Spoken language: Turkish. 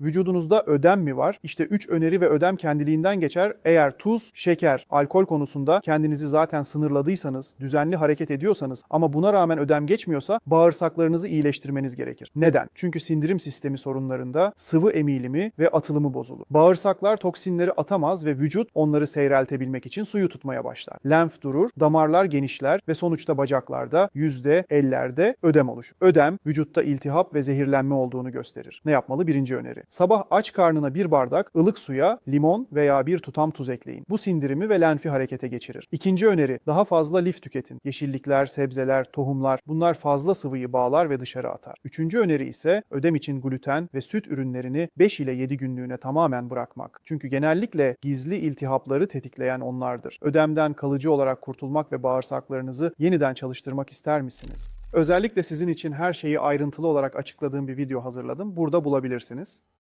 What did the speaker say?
Vücudunuzda ödem mi var? İşte 3 öneri ve ödem kendiliğinden geçer. Eğer tuz, şeker, alkol konusunda kendinizi zaten sınırladıysanız, düzenli hareket ediyorsanız ama buna rağmen ödem geçmiyorsa bağırsaklarınızı iyileştirmeniz gerekir. Neden? Çünkü sindirim sistemi sorunlarında sıvı emilimi ve atılımı bozulur. Bağırsaklar toksinleri atamaz ve vücut onları seyreltebilmek için suyu tutmaya başlar. Lenf durur, damarlar genişler ve sonuçta bacaklarda, yüzde, ellerde ödem oluşur. Ödem vücutta iltihap ve zehirlenme olduğunu gösterir. Ne yapmalı? Birinci öneri. Sabah aç karnına bir bardak ılık suya limon veya bir tutam tuz ekleyin. Bu sindirimi ve lenfi harekete geçirir. İkinci öneri daha fazla lif tüketin. Yeşillikler, sebzeler, tohumlar bunlar fazla sıvıyı bağlar ve dışarı atar. Üçüncü öneri ise ödem için gluten ve süt ürünlerini 5 ile 7 günlüğüne tamamen bırakmak. Çünkü genellikle gizli iltihapları tetikleyen onlardır. Ödemden kalıcı olarak kurtulmak ve bağırsaklarınızı yeniden çalıştırmak ister misiniz? Özellikle sizin için her şeyi ayrıntılı olarak açıkladığım bir video hazırladım. Burada bulabilirsiniz.